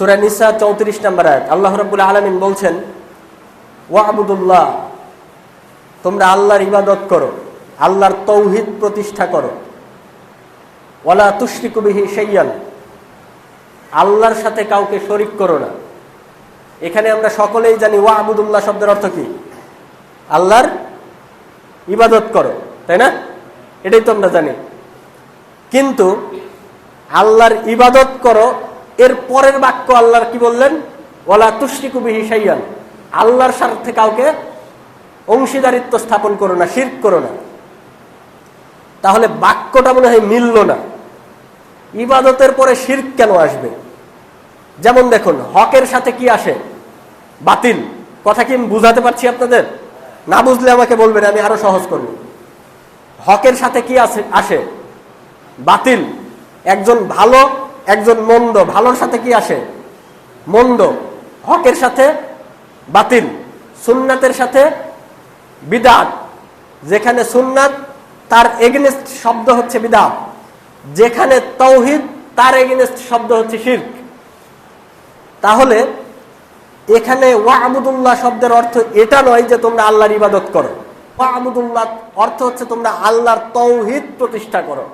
সুরা নিসা চৌত্রিশ নম্বর আয়াত। আল্লাহ রব্বুল আলমিন বলছেন, ওয়াবুদুল্লাহ, তোমরা আল্লাহর ইবাদত করো, আল্লাহর তৌহিদ প্রতিষ্ঠা করো। ওয়ালা তুষ্টিকুবিহি সেইয়ান আল্লাহর সাথে কাউকে শরিক করো না। এখানে আমরা সকলেই জানি ওয়াবুদুল্লাহ শব্দের অর্থ কি? আল্লাহর ইবাদত করো, তাই না? এটাই তো আমরা জানি। কিন্তু আল্লাহর ইবাদত করো এর পরের বাক্য আল্লাহর কি বললেন? ওলা তুষ্টিকুবিহি সাইয়ান আল্লাহর স্বার্থে কাউকে অংশীদারিত্ব স্থাপন করো না, শির্ক করো না। তাহলে বাক্যটা মনে হয় মিলল না। ইবাদতের পরে শির্ক কেন আসবে? যেমন দেখুন, হকের সাথে কি আসে? বাতিল। কথা কি বুঝাতে পারছি আপনাদের? না বুঝলে আমাকে বলবেন, আমি আরও সহজ করব। হকের সাথে কি আসে আসে? বাতিল। একজন ভালো একজন মন্দ, ভালোর সাথে কি আসে? মন্দ, হকের সাথে বাতিল, সুন্নাতের সাথে বিদাত। যেখানে সুন্নাত তার এগেনেস্ট শব্দ হচ্ছে বিদাত। যেখানে তৌহিদ তার এগেনেস্ট শব্দ হচ্ছে শির্ক। তাহলে এখানে ওয়া ওয়াহমুদুল্লাহ শব্দের অর্থ এটা নয় যে তোমরা আল্লাহর ইবাদত করো। ওয়া ওয়াহমুদুল্লাহ অর্থ হচ্ছে তোমরা আল্লাহর তৌহিদ প্রতিষ্ঠা করো।